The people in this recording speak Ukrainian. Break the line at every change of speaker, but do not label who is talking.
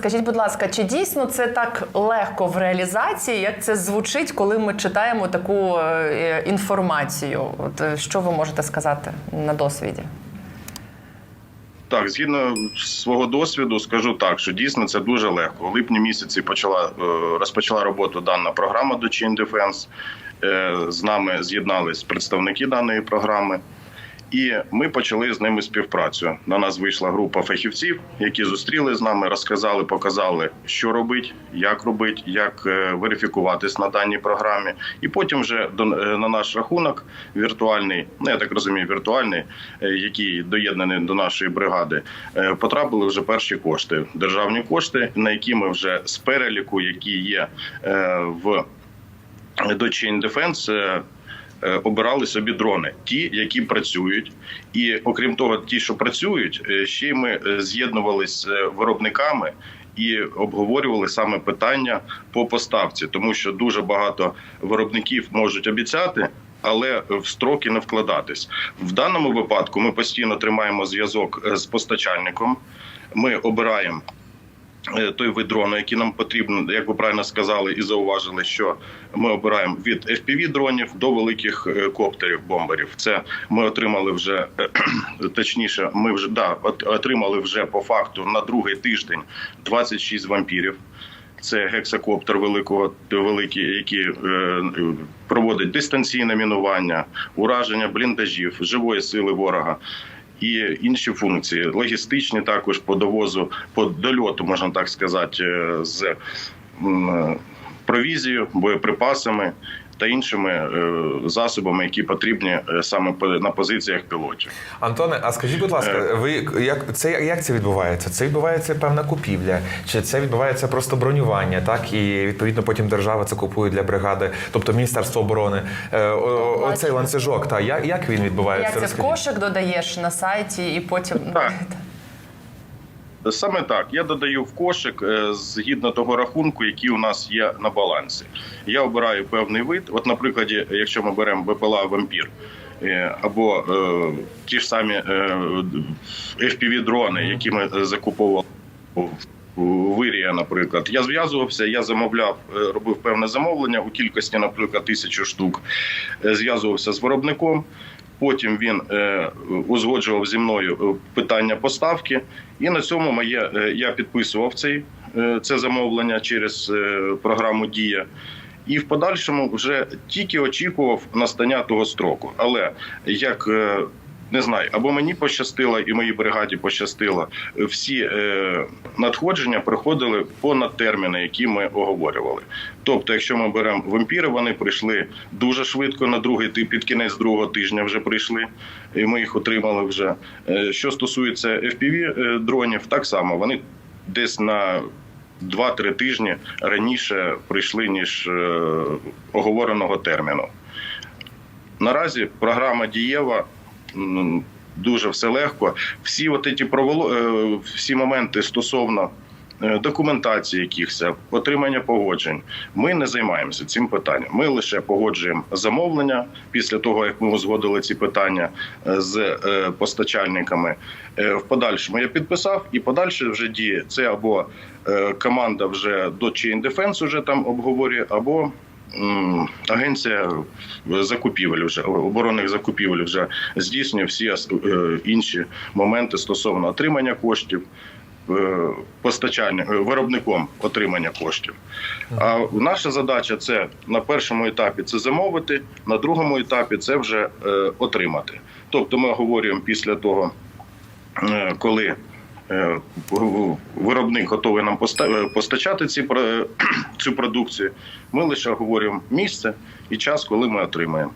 Скажіть, будь ласка, чи дійсно це так легко в реалізації, як це звучить, коли ми читаємо таку е, інформацію? От е, що ви можете сказати на досвіді?
Так, згідно свого досвіду, скажу так, що дійсно це дуже легко. У липні місяці почала е, розпочала роботу дана програма до Chain Defense. Е, З нами з'єднались представники даної програми, і ми почали з ними співпрацю. На нас вийшла група фахівців, які зустріли з нами, розказали, показали, що робить, як робить, як е, верифікуватись на даній програмі. І потім вже до е, на наш рахунок віртуальний, ну я так розумію, віртуальний, е, який доєднаний до нашої бригади, потрапили вже перші кошти, державні кошти, на які ми вже з переліку, які є в до е, обирали собі дрони, ті, які працюють, і окрім того, ті, що працюють, е, ще й ми е, з'єднувалися з е, виробниками. І обговорювали саме питання по поставці, тому що дуже багато виробників можуть обіцяти, але в строки не вкладатись. В даному випадку ми постійно тримаємо зв'язок е, з постачальником. Ми обираємо е, той вид дрону, який нам потрібен, як ви правильно сказали і зауважили, що ми обираємо від fpv дронів до великих е, коптерів, бомберів. Це ми отримали вже е, точніше. Ми вже да отримали вже по факту на другий тиждень 26 вампірів. Це гексакоптер великого великий, який е, проводить дистанційне мінування, ураження бліндажів, живої сили ворога і інші функції, логістичні також по довозу, по дольоту, можна так сказати, е, з провізією, боєприпасами та іншими е, засобами, які потрібні е, саме по- на позиціях пілотів.
Антоне, а скажіть, будь ласка, ви як це як це відбувається? Це відбувається певна купівля, чи це відбувається просто бронювання, так і відповідно потім держава це купує для бригади, тобто Міністерство оборони. Е, о- Оцей ланцюжок, та як, як він відбувається?
Як це в кошик додаєш на сайті і потім
Так. Саме так я додаю в кошик е, згідно того рахунку, який у нас є на балансі. Я обираю певний вид. От, наприклад, якщо ми беремо БПЛА вампір. е, Або е, ті ж самі е, fpv дрони, які ми закуповували в Вирія, наприклад, я зв'язувався, я замовляв, е, робив певне замовлення у кількості, наприклад, тисячу штук. Зв'язувався з виробником. Потім він е, узгоджував зі мною е, питання поставки, і на цьому моє е, я підписував цей це замовлення через програму Дія. І в подальшому вже тільки очікував настання того строку. Але як не знаю, або мені пощастило, і моїй бригаді пощастило, всі е, надходження приходили понад терміни, які ми оговорювали. Тобто, якщо ми беремо вампіри, вони прийшли дуже швидко на другий ти- під кінець другого тижня вже прийшли, і ми їх отримали вже. Е, Що стосується fpv е, дронів, так само вони десь на 2-3 тижні раніше прийшли ніж е, оговореного терміну. Наразі програма дієва. М, Дуже все легко. Всі от проволо... е, всі моменти стосовно е, документації, якихось отримання погоджень. Ми не займаємося цим питанням. Ми лише погоджуємо замовлення після того, як ми узгодили ці питання е, з постачальниками. В подальшому я підписав, і подальше вже діє це або команда вже до Chain Defense вже там обговорює, або агенція закупівель вже оборонних закупівель вже здійснює всі е, інші моменти стосовно отримання коштів. е, Постачання е, виробником отримання коштів. А наша задача це на першому етапі це замовити, на другому етапі це вже отримати. Тобто, ми говоримо після того, коли виробник готовий нам е, постачати ці цю продукцію. Ми лише говоримо місце і час, коли ми отримаємо.